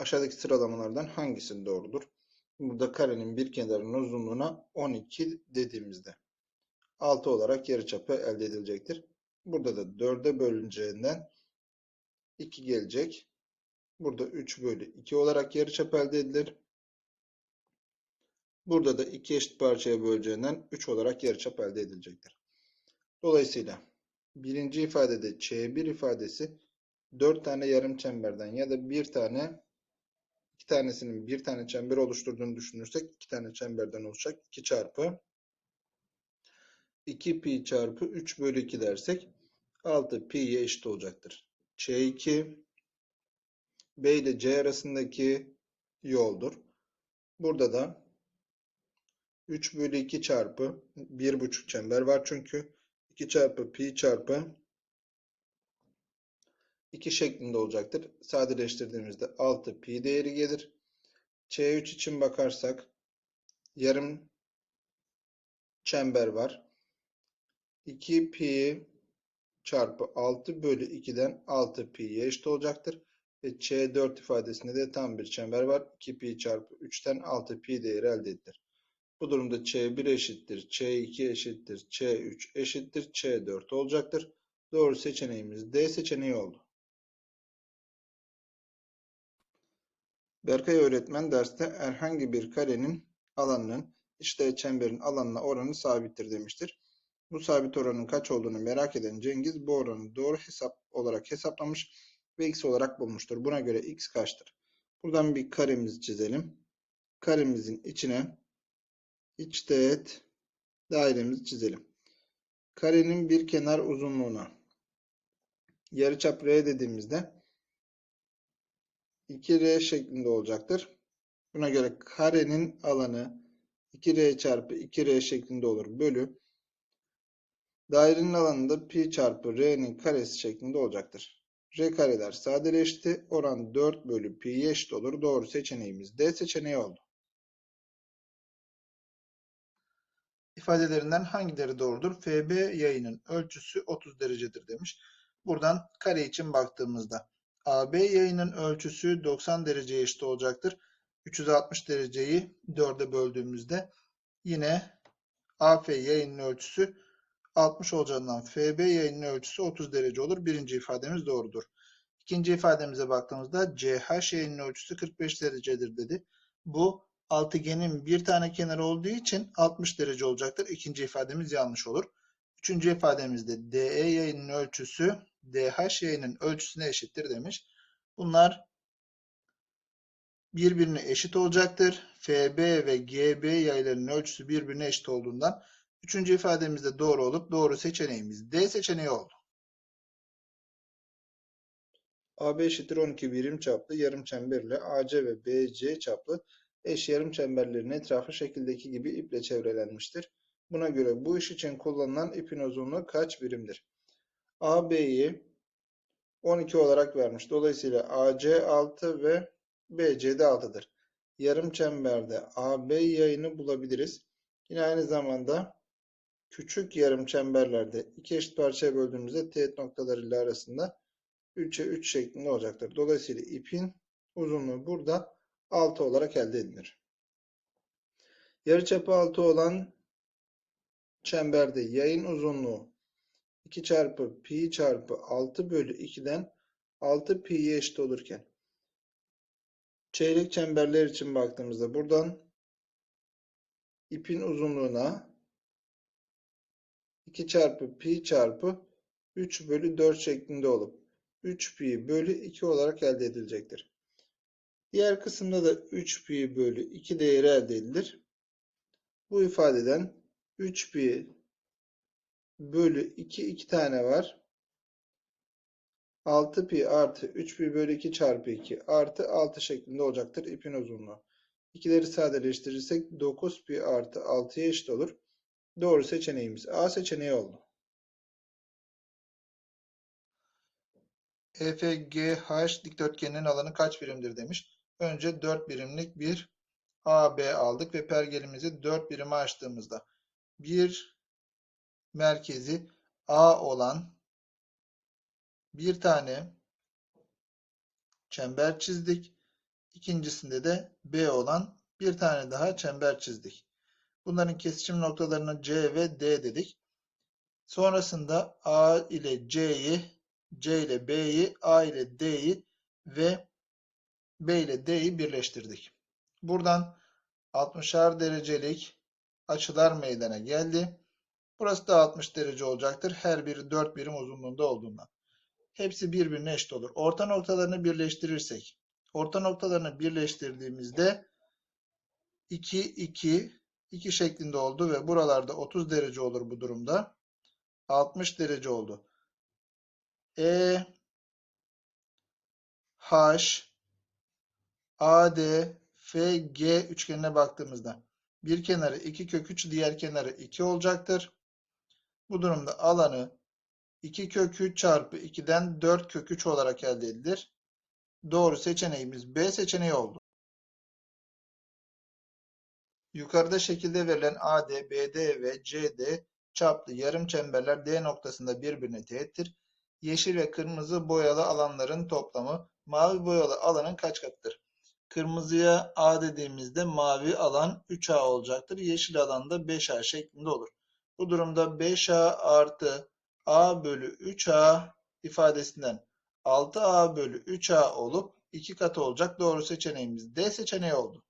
Aşağıdaki sıralamalardan hangisi doğrudur? Burada karenin bir kenarının uzunluğuna 12 dediğimizde 6 olarak yarıçapı elde edilecektir. Burada da 4'e bölüneceğinden 2 gelecek. Burada 3 bölü 2 olarak yarıçap elde edilir. Burada da iki eşit parçaya böleceğinden 3 olarak yarıçap elde edilecektir. Dolayısıyla birinci ifadede C1 ifadesi 4 tane yarım çemberden ya da bir tane tanesinin bir tane çember oluşturduğunu düşünürsek iki tane çemberden olacak. 2 çarpı 2 pi çarpı 3 bölü 2 dersek 6 pi'ye eşit olacaktır. C2 B ile C arasındaki yoldur. Burada da 3 bölü 2 çarpı 1,5 çember var çünkü 2 çarpı pi çarpı 2 şeklinde olacaktır. Sadeleştirdiğimizde 6 pi değeri gelir. C3 için bakarsak yarım çember var. 2 pi çarpı 6 bölü 2'den 6 pi'ye eşit olacaktır. Ve C4 ifadesinde de tam bir çember var. 2 pi çarpı 3'ten 6 pi değeri elde edilir. Bu durumda C1 eşittir, C2 eşittir, C3 eşittir, C4 olacaktır. Doğru seçeneğimiz D seçeneği oldu. Berkay öğretmen derste herhangi bir karenin alanının işte çemberin alanına oranı sabittir demiştir. Bu sabit oranın kaç olduğunu merak eden Cengiz bu oranı doğru hesap olarak hesaplamış ve x olarak bulmuştur. Buna göre x kaçtır? Buradan bir karemizi çizelim. Karemizin içine iç teğet dairemizi çizelim. Karenin bir kenar uzunluğuna yarıçap r dediğimizde 2r şeklinde olacaktır. Buna göre karenin alanı 2r çarpı 2r şeklinde olur. Bölü dairenin alanı da pi çarpı r'nin karesi şeklinde olacaktır. r kareler sadeleşti. Oran 4 bölü pi'ye eşit olur. Doğru seçeneğimiz D seçeneği oldu. İfadelerinden hangileri doğrudur? FB yayının ölçüsü 30 derecedir demiş. Buradan kare için baktığımızda AB yayının ölçüsü 90 dereceye eşit olacaktır. 360 dereceyi 4'e böldüğümüzde yine AF yayının ölçüsü 60 olacağından FB yayının ölçüsü 30 derece olur. Birinci ifademiz doğrudur. İkinci ifademize baktığımızda CH yayının ölçüsü 45 derecedir dedi. Bu altıgenin bir tane kenarı olduğu için 60 derece olacaktır. İkinci ifademiz yanlış olur. Üçüncü ifademizde DE yayının ölçüsü DH yayının ölçüsüne eşittir demiş. Bunlar birbirine eşit olacaktır. FB ve GB yaylarının ölçüsü birbirine eşit olduğundan üçüncü ifademizde doğru olup doğru seçeneğimiz D seçeneği oldu. AB eşittir 12 birim çaplı yarım çemberle AC ve BC çaplı eş yarım çemberlerin etrafı şekildeki gibi iple çevrelenmiştir. Buna göre bu iş için kullanılan ipin uzunluğu kaç birimdir? AB'yi 12 olarak vermiş. Dolayısıyla AC 6 ve BC de 6'dır. Yarım çemberde AB yayını bulabiliriz. Yine aynı zamanda küçük yarım çemberlerde iki eşit parçaya böldüğümüzde teğet noktalarıyla arasında 3'e 3 şeklinde olacaktır. Dolayısıyla ipin uzunluğu burada 6 olarak elde edilir. Yarıçapı 6 olan çemberde yayın uzunluğu 2 çarpı pi çarpı 6 bölü 2'den 6 pi'ye eşit olurken çeyrek çemberler için baktığımızda buradan ipin uzunluğuna 2 çarpı pi çarpı 3 bölü 4 şeklinde olup 3 pi bölü 2 olarak elde edilecektir. Diğer kısımda da 3 pi bölü 2 değeri elde edilir. Bu ifadeden 3 pi bölü 2 2 tane var. 6 pi artı 3 pi bölü 2 çarpı 2 artı 6 şeklinde olacaktır ipin uzunluğu. İkileri sadeleştirirsek 9 pi artı 6'ya eşit olur. Doğru seçeneğimiz A seçeneği oldu. EFGH dikdörtgeninin alanı kaç birimdir demiş. Önce 4 birimlik bir AB aldık ve pergelimizi 4 birime açtığımızda bir merkezi A olan bir tane çember çizdik İkincisinde de B olan bir tane daha çember çizdik. Bunların kesişim noktalarına C ve D dedik. Sonrasında A ile C'yi, C ile B'yi, A ile D'yi ve B ile D'yi birleştirdik. Buradan 60'ar derecelik açılar meydana geldi. Burası da 60 derece olacaktır. Her biri 4 birim uzunluğunda olduğundan. Hepsi birbirine eşit olur. Orta noktalarını birleştirirsek, orta noktalarını birleştirdiğimizde 2, 2, 2 şeklinde oldu ve buralarda 30 derece olur bu durumda. 60 derece oldu. E, H, AD, FG üçgenine baktığımızda bir kenarı 2 kök 3, diğer kenarı 2 olacaktır. Bu durumda alanı 2 kök 3 çarpı 2'den 4 kök 3 olarak elde edilir. Doğru seçeneğimiz B seçeneği oldu. Yukarıda şekilde verilen AD, BD ve CD çaplı yarım çemberler D noktasında birbirine teğettir. Yeşil ve kırmızı boyalı alanların toplamı mavi boyalı alanın kaç katıdır? Kırmızıya A dediğimizde mavi alan 3A olacaktır. Yeşil alan da 5A şeklinde olur. Bu durumda 5A artı A bölü 3A ifadesinden 6A bölü 3A olup 2 katı olacak. Doğru seçeneğimiz D seçeneği oldu.